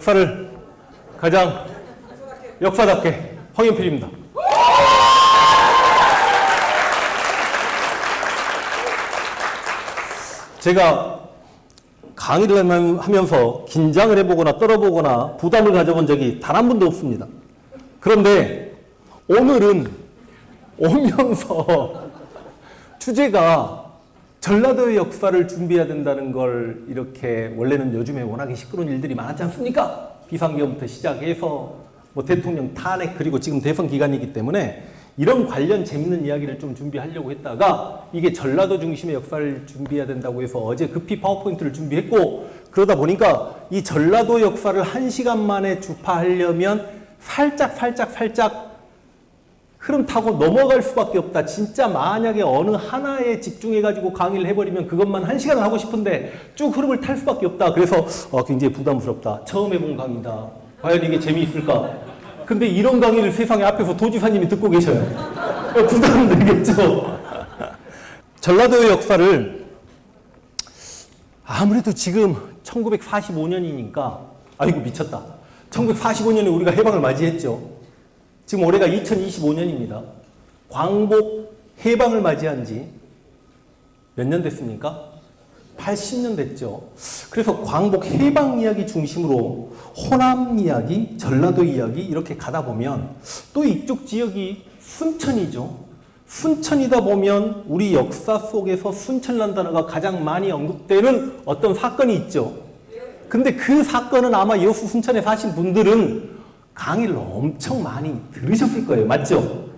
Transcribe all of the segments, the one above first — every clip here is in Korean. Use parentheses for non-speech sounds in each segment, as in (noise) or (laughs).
자, 역사를 가장 역사답게 황현필입니다. 제가 강의를 하면- 하면서 긴장을 해보거나 떨어보거나 부담을 가져본 적이 단 한 번도 없습니다. 그런데 오늘은 오면서 (laughs) 주제가 전라도의 역사를 준비해야 된다는 걸 이렇게 원래는 요즘에 워낙에 시끄러운 일들이 많았지 않습니까? 비상계엄부터 시작해서 뭐 대통령 탄핵 그리고 지금 대선 기간이기 때문에 이런 관련 재밌는 이야기를 좀 준비하려고 했다가 이게 전라도 중심의 역사를 준비해야 된다고 해서 어제 급히 파워포인트를 준비했고 그러다 보니까 이 전라도 역사를 한 시간 만에 주파하려면 살짝 살짝 살짝 흐름 타고 넘어갈 수밖에 없다. 진짜 만약에 어느 하나에 집중해가지고 강의를 해버리면 그것만 한 시간을 하고 싶은데 쭉 흐름을 탈 수밖에 없다. 그래서 어, 굉장히 부담스럽다. 처음 해본 강의다. 과연 이게 재미있을까? 근데 이런 강의를 세상에 앞에서 도지사님이 듣고 계셔요. 어, 부담되겠죠? 전라도의 역사를 아무래도 지금 1945년이니까 아이고 미쳤다. 1945년에 우리가 해방을 맞이했죠. 지금 올해가 2025년입니다. 광복 해방을 맞이한 지 몇 년 됐습니까? 80년 됐죠. 그래서 광복 해방 이야기 중심으로 호남 이야기, 전라도 이야기 이렇게 가다 보면 또 이쪽 지역이 순천이죠. 순천이다 보면 우리 역사 속에서 순천이라는 단어가 가장 많이 언급되는 어떤 사건이 있죠. 근데 그 사건은 아마 여수 순천에 사신 분들은 강의를 엄청 많이 들으셨을 거예요. 맞죠?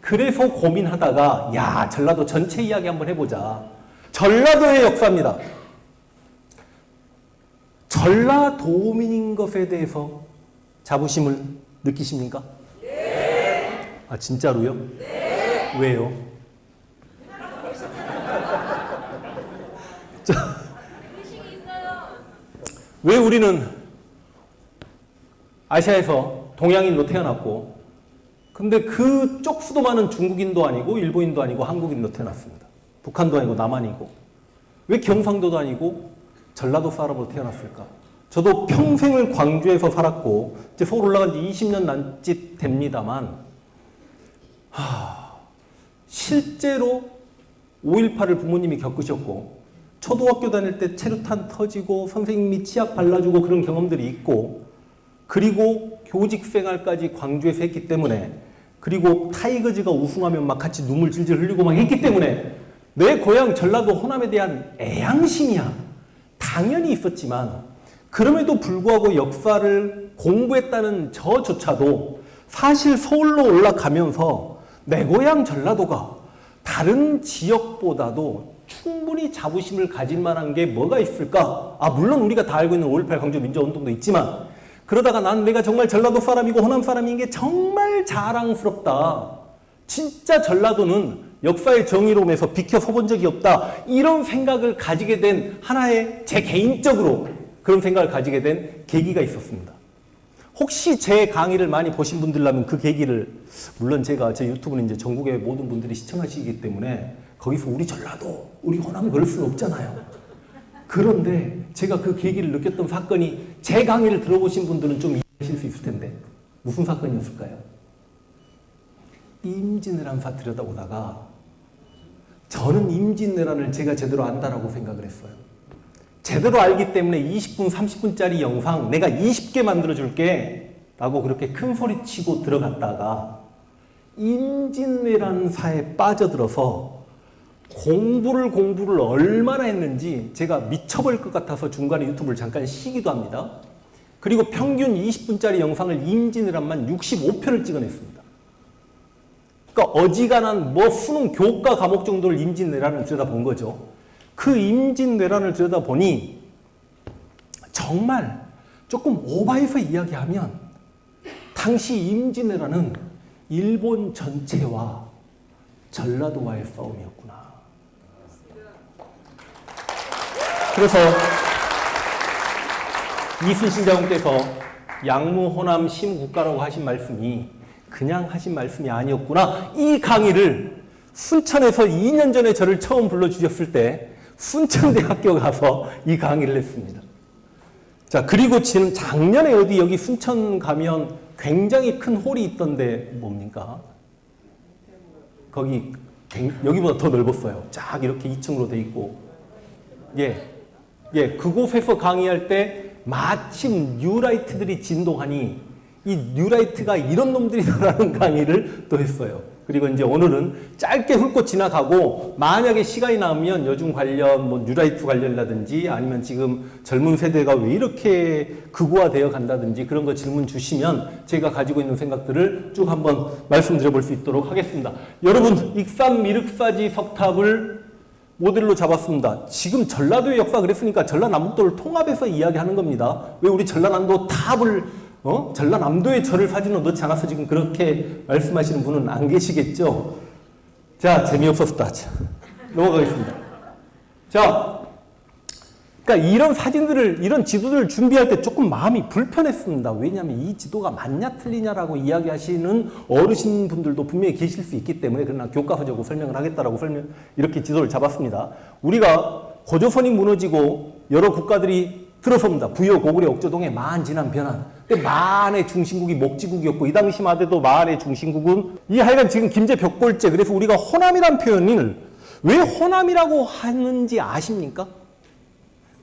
그래서 고민하다가 야 전라도 전체 이야기 한번 해보자. 전라도의 역사입니다. 전라도민인 것에 대해서 자부심을 느끼십니까? 네. 아 진짜로요? 네. 왜요? (laughs) 자, 왜 우리는 아시아에서 동양인으로 태어났고, 근데 그 쪽 수도 많은 중국인도 아니고, 일본인도 아니고, 한국인도 태어났습니다. 북한도 아니고, 남한이고. 왜 경상도도 아니고, 전라도 사람으로 태어났을까? 저도 평생을 광주에서 살았고, 이제 서울 올라간 지 20년 남짓 됩니다만, 하, 실제로 5.18을 부모님이 겪으셨고, 초등학교 다닐 때 체류탄 터지고, 선생님이 치약 발라주고 그런 경험들이 있고, 그리고 교직 생활까지 광주에서 했기 때문에 그리고 타이거즈가 우승하면 막 같이 눈물 질질 흘리고 막 했기 때문에 내 고향 전라도 호남에 대한 애양심이야 당연히 있었지만 그럼에도 불구하고 역사를 공부했다는 저조차도 사실 서울로 올라가면서 내 고향 전라도가 다른 지역보다도 충분히 자부심을 가질 만한 게 뭐가 있을까? 아, 물론 우리가 다 알고 있는 5.18 광주 민주운동도 있지만 그러다가 난 내가 정말 전라도 사람이고 호남 사람인 게 정말 자랑스럽다. 진짜 전라도는 역사의 정의로움에서 비켜서 본 적이 없다. 이런 생각을 가지게 된 하나의 제 개인적으로 그런 생각을 가지게 된 계기가 있었습니다. 혹시 제 강의를 많이 보신 분들라면 그 계기를 물론 제가 제 유튜브는 이제 전국의 모든 분들이 시청하시기 때문에 거기서 우리 전라도, 우리 호남 그럴 수는 없잖아요. 그런데 제가 그 계기를 느꼈던 사건이 제 강의를 들어보신 분들은 좀 이해하실 수 있을 텐데 무슨 사건이었을까요? 임진왜란 사 들여다 보다가 저는 임진왜란을 제가 제대로 안다라고 생각을 했어요. 제대로 알기 때문에 20분, 30분짜리 영상 내가 20개 만들어 줄게 라고 그렇게 큰 소리 치고 들어갔다가 임진왜란 사에 빠져들어서 공부를 공부를 얼마나 했는지 제가 미쳐버릴 것 같아서 중간에 유튜브를 잠깐 쉬기도 합니다. 그리고 평균 20분짜리 영상을 임진왜란만 65편을 찍어냈습니다. 그러니까 어지간한 뭐 수능 교과 과목 정도를 임진왜란을 들여다본 거죠. 그 임진왜란을 들여다보니 정말 조금 오바해서 이야기하면 당시 임진왜란은 일본 전체와 전라도와의 싸움이었구나. 그래서 이순신 장군께서 양무 호남 심국가라고 하신 말씀이 그냥 하신 말씀이 아니었구나. 이 강의를 순천에서 2년 전에 저를 처음 불러주셨을 때 순천대학교 가서 이 강의를 했습니다. 자, 그리고 지금 작년에 어디 여기 순천 가면 굉장히 큰 홀이 있던데 뭡니까? 거기 굉- 여기보다 더 넓었어요. 쫙 이렇게 2층으로 돼 있고. 예. 예, 그곳에서 강의할 때 마침 뉴라이트들이 진동하니 이 뉴라이트가 이런 놈들이다라는 (laughs) 강의를 또 했어요. 그리고 이제 오늘은 짧게 훑고 지나가고 만약에 시간이 남으면 요즘 관련 뭐 뉴라이트 관련이라든지 아니면 지금 젊은 세대가 왜 이렇게 극우화되어 간다든지 그런 거 질문 주시면 제가 가지고 있는 생각들을 쭉 한번 말씀드려 볼 수 있도록 하겠습니다. 여러분 익산 미륵사지 석탑을 모델로 잡았습니다. 지금 전라도의 역사 그랬으니까 전라남북도를 통합해서 이야기하는 겁니다. 왜 우리 전라남도 탑을 어? 전라남도의 절을 사진으로 넣지 않아서 지금 그렇게 말씀하시는 분은 안 계시겠죠? 자, 재미없었다. 자, 넘어가겠습니다. 자, 그러니까 이런 사진들을 이런 지도들을 준비할 때 조금 마음이 불편했습니다. 왜냐하면 이 지도가 맞냐 틀리냐라고 이야기하시는 어르신 분들도 분명히 계실 수 있기 때문에 그러나 교과서적으로 설명을 하겠다라고 설명 이렇게 지도를 잡았습니다. 우리가 고조선이 무너지고 여러 국가들이 들어섭니다. 부여 고구려 옥조동의 만 지난 변환. 근데 만의 중심국이 목지국이었고 이 당시만 해도 만의 중심국은 이 하여간 지금 김제 벽골제 그래서 우리가 호남이란 표현을 왜 호남이라고 하는지 아십니까?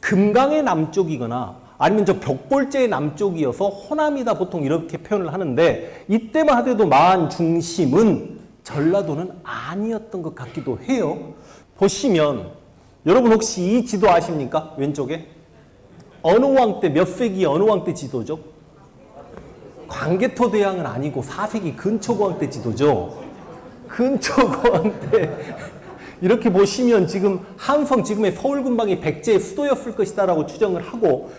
금강의 남쪽이거나 아니면 저 벽골제의 남쪽이어서 호남이다 보통 이렇게 표현을 하는데 이때만 하더라도 만 중심은 전라도는 아니었던 것 같기도 해요. 보시면 여러분 혹시 이 지도 아십니까? 왼쪽에 어느 왕 때 몇 세기 어느 왕 때 지도죠? 광개토 대왕은 아니고 4세기 근초고왕 때 지도죠. 근초고왕 때 이렇게 보시면 지금 한성 지금의 서울 근방이 백제의 수도였을 것이다라고 추정을 하고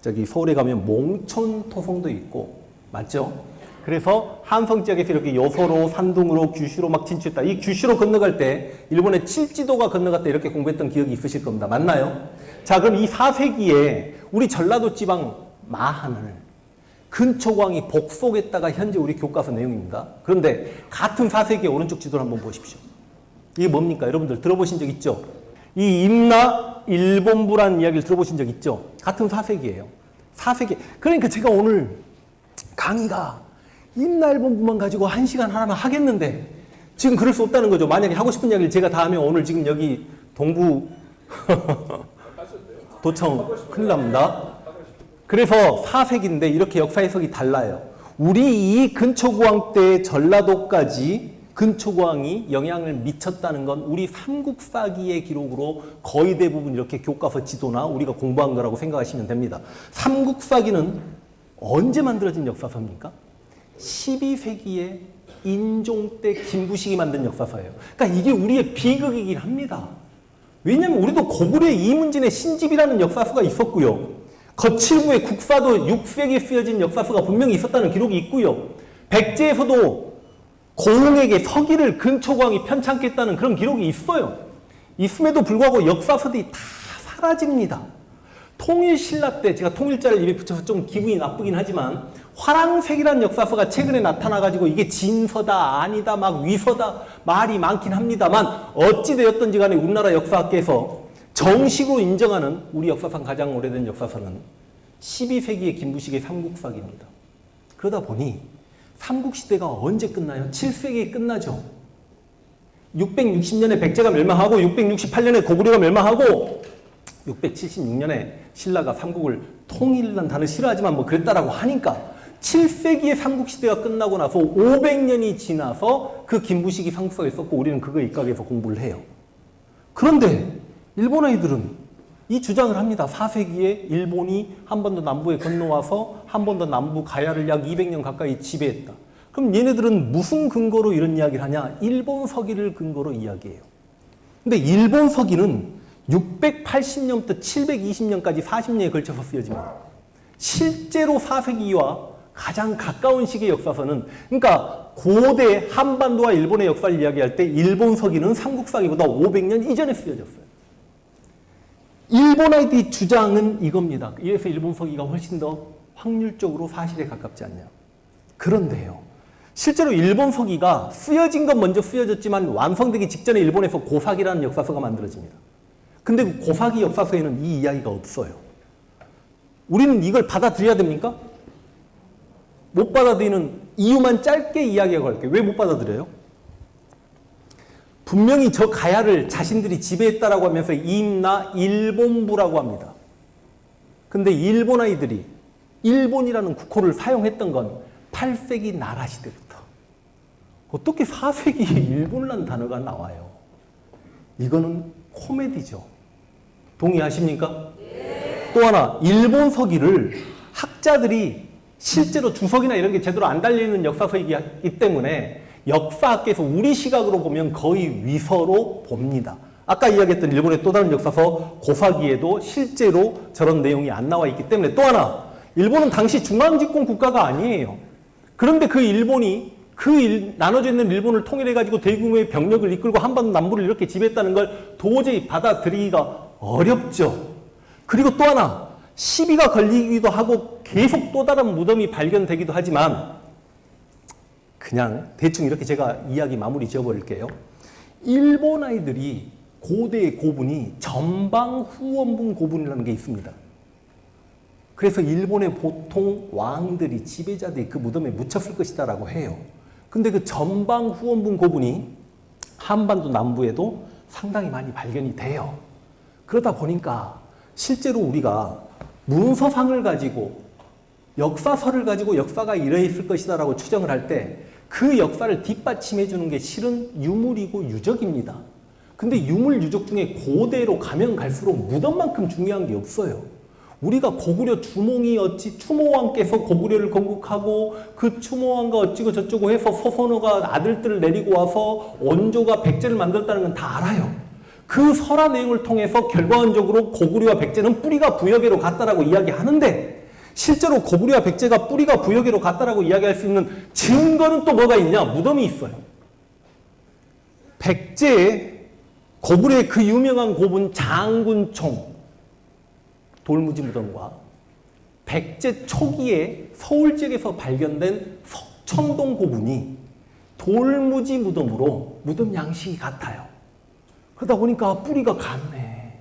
저기 서울에 가면 몽촌 토성도 있고 맞죠? 그래서 한성 지역에서 이렇게 여서로 산둥으로 규슈로 막 진출했다. 이 규슈로 건너갈 때 일본의 칠지도가 건너갔다 이렇게 공부했던 기억이 있으실 겁니다. 맞나요? 자, 그럼 이 4세기에 우리 전라도 지방 마한을 근초광이 복속했다가 현재 우리 교과서 내용입니다. 그런데 같은 4세기 오른쪽 지도를 한번 보십시오. 이게 뭡니까? 여러분들 들어보신 적 있죠? 이 임나 일본부라는 이야기를 들어보신 적 있죠? 같은 4세기예요. 4세기. 그러니까 제가 오늘 강의가 임나 일본부만 가지고 한 시간 하나만 하겠는데 지금 그럴 수 없다는 거죠. 만약에 하고 싶은 이야기를 제가 다 하면 오늘 지금 여기 동부 (laughs) 도청 큰일 납니다. 그래서 4세기인데 이렇게 역사 해석이 달라요. 우리 이 근초고왕 때 전라도까지 근초고왕이 영향을 미쳤다는 건 우리 삼국사기의 기록으로 거의 대부분 이렇게 교과서 지도나 우리가 공부한 거라고 생각하시면 됩니다. 삼국사기는 언제 만들어진 역사서입니까? 12세기에 인종 때 김부식이 만든 역사서예요. 그러니까 이게 우리의 비극이긴 합니다. 왜냐하면 우리도 고구려의 이문진의 신집이라는 역사서가 있었고요. 거칠부의 국사도 6세기에 쓰여진 역사서가 분명히 있었다는 기록이 있고요. 백제에서도 고흥에게 서기를 근초광이 편창했다는 그런 기록이 있어요. 있음에도 불구하고 역사서들이 다 사라집니다. 통일신라 때 제가 통일자를 입에 붙여서 좀 기분이 나쁘긴 하지만 화랑색이라는 역사서가 최근에 나타나가지고 이게 진서다 아니다 막 위서다 말이 많긴 합니다만 어찌되었던지 간에 우리나라 역사학계에서 정식으로 인정하는 우리 역사상 가장 오래된 역사서는 12세기의 김부식의 삼국사기입니다. 그러다 보니 삼국시대가 언제 끝나요? 7세기에 끝나죠. 660년에 백제가 멸망하고 668년에 고구려가 멸망하고 676년에 신라가 삼국을 단어를 싫어하지만 뭐 그랬다라고 하니까 7세기의 삼국시대가 끝나고 나서 500년이 지나서 그 김부식이 삼국사를 썼고 우리는 그거 입각해서 공부를 해요. 그런데 일본 아이들은 이 주장을 합니다. 4세기에 일본이 한 번 더 남부에 건너와서 한 번 더 남부 가야를 약 200년 가까이 지배했다. 그럼 얘네들은 무슨 근거로 이런 이야기를 하냐? 일본 서기를 근거로 이야기해요. 근데 일본 서기는 680년부터 720년까지 40년에 걸쳐서 쓰여집니다. 실제로 4세기와 가장 가까운 시기의 역사서는 그러니까 고대 한반도와 일본의 역사를 이야기할 때 일본 서기는 삼국사기보다 500년 이전에 쓰여졌어요. 일본 아이들의 주장은 이겁니다. 이래서 일본 서기가 훨씬 더 확률적으로 사실에 가깝지 않냐. 그런데요. 실제로 일본 서기가 쓰여진 건 먼저 쓰여졌지만 완성되기 직전에 일본에서 고사기라는 역사서가 만들어집니다. 근데 그 고사기 역사서에는 이 이야기가 없어요. 우리는 이걸 받아들여야 됩니까? 못 받아들이는 이유만 짧게 이야기해 갈게요. 왜 못 받아들여요? 분명히 저 가야를 자신들이 지배했다라고 하면서 임나 일본부라고 합니다. 근데 일본 아이들이 일본이라는 국호를 사용했던 건 8세기 나라 시대부터. 어떻게 4세기에 (laughs) 일본이라는 단어가 나와요? 이거는 코미디죠. 동의하십니까? 또 하나, 일본 서기를 학자들이 실제로 주석이나 이런 게 제대로 안 달려있는 역사서이기 때문에 역사학계에서 우리 시각으로 보면 거의 위서로 봅니다. 아까 이야기했던 일본의 또 다른 역사서 고사기에도 실제로 저런 내용이 안 나와 있기 때문에 또 하나, 일본은 당시 중앙집권 국가가 아니에요. 그런데 그 일본이 그 일- 나눠져 있는 일본을 통일해 가지고 대규모의 병력을 이끌고 한반도 남부를 이렇게 지배했다는 걸 도저히 받아들이기가 어렵죠. 그리고 또 하나, 시비가 걸리기도 하고 계속 또 다른 무덤이 발견되기도 하지만 그냥 대충 이렇게 제가 이야기 마무리 지어버릴게요. 일본 아이들이 고대의 고분이 전방 후원분 고분이라는 게 있습니다. 그래서 일본의 보통 왕들이 지배자들이 그 무덤에 묻혔을 것이다라고 해요. 근데 그 전방 후원분 고분이 한반도 남부에도 상당히 많이 발견이 돼요. 그러다 보니까 실제로 우리가 문서상을 가지고 역사서를 가지고 역사가 이러했을 것이다라고 추정을 할 때 그 역사를 뒷받침해 주는 게 실은 유물이고 유적입니다. 근데 유물 유적 중에 고대로 가면 갈수록 무덤만큼 중요한 게 없어요. 우리가 고구려 주몽이 어찌 추모왕께서 고구려를 건국하고 그 추모왕과 어찌고 저쩌고 해서 서선호가 아들들을 내리고 와서 원조가 백제를 만들었다는 건 다 알아요. 그 설화 내용을 통해서 결과론적으로 고구려와 백제는 뿌리가 부여계로 갔다라고 이야기하는데 실제로 고구려와 백제가 뿌리가 부여계로 갔다라고 이야기할 수 있는 증거는 또 뭐가 있냐? 무덤이 있어요. 백제의 고구려의 그 유명한 고분 장군총 돌무지 무덤과 백제 초기에 서울 지역에서 발견된 석천동 고분이 돌무지 무덤으로 무덤 양식이 같아요. 그러다 보니까 뿌리가 같네.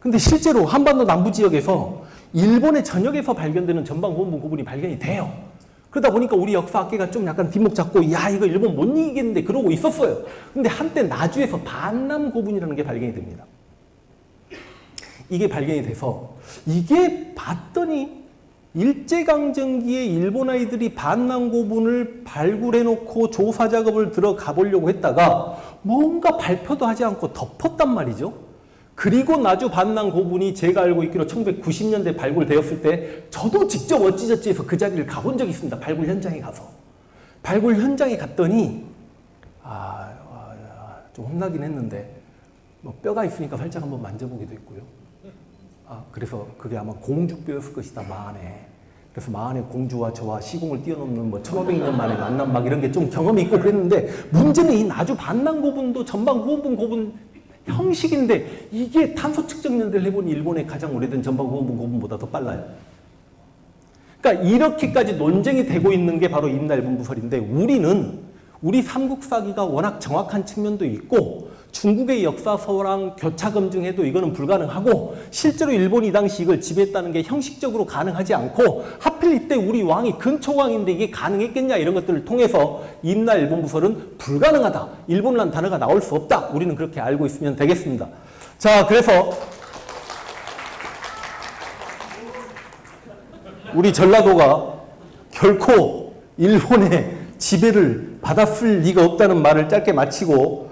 근데 실제로 한반도 남부 지역에서 일본의 전역에서 발견되는 전방 후원분 고분이 발견이 돼요. 그러다 보니까 우리 역사학계가 좀 약간 뒷목 잡고 야 이거 일본 못 이기겠는데 그러고 있었어요. 근데 한때 나주에서 반남 고분이라는 게 발견이 됩니다. 이게 발견이 돼서 이게 봤더니 일제강점기에 일본 아이들이 반남 고분을 발굴해 놓고 조사 작업을 들어가 보려고 했다가 뭔가 발표도 하지 않고 덮었단 말이죠. 그리고 나주 반남 고분이 제가 알고 있기로 1990년대 발굴되었을 때 저도 직접 어찌저찌 해서 그 자리를 가본 적이 있습니다. 발굴 현장에 가서. 발굴 현장에 갔더니 아, 아, 아, 좀 혼나긴 했는데 뭐 뼈가 있으니까 살짝 한번 만져보기도 했고요. 아, 그래서 그게 아마 공주뼈였을 것이다, 마안에. 그래서 마안의 공주와 저와 시공을 뛰어넘는 뭐 1500년 만에 만남 막 이런 게 좀 경험이 있고 그랬는데 문제는 이 나주 반남 고분도 전방 후원분 고분 형식인데 이게 탄소 측정 연대를 해보니 일본의 가장 오래된 전방 후원분 고분보다 더 빨라요. 그러니까 이렇게까지 논쟁이 되고 있는 게 바로 임날분부설인데 우리는 우리 삼국사기가 워낙 정확한 측면도 있고 중국의 역사 서랑 교차 검증해도 이거는 불가능하고 실제로 일본이 이 당시 이걸 지배했다는 게 형식적으로 가능하지 않고 하필 이때 우리 왕이 근초왕인데 이게 가능했겠냐 이런 것들을 통해서 임날 일본 부설은 불가능하다. 일본이라는 단어가 나올 수 없다. 우리는 그렇게 알고 있으면 되겠습니다. 자, 그래서 우리 전라도가 결코 일본의 지배를 받았을 리가 없다는 말을 짧게 마치고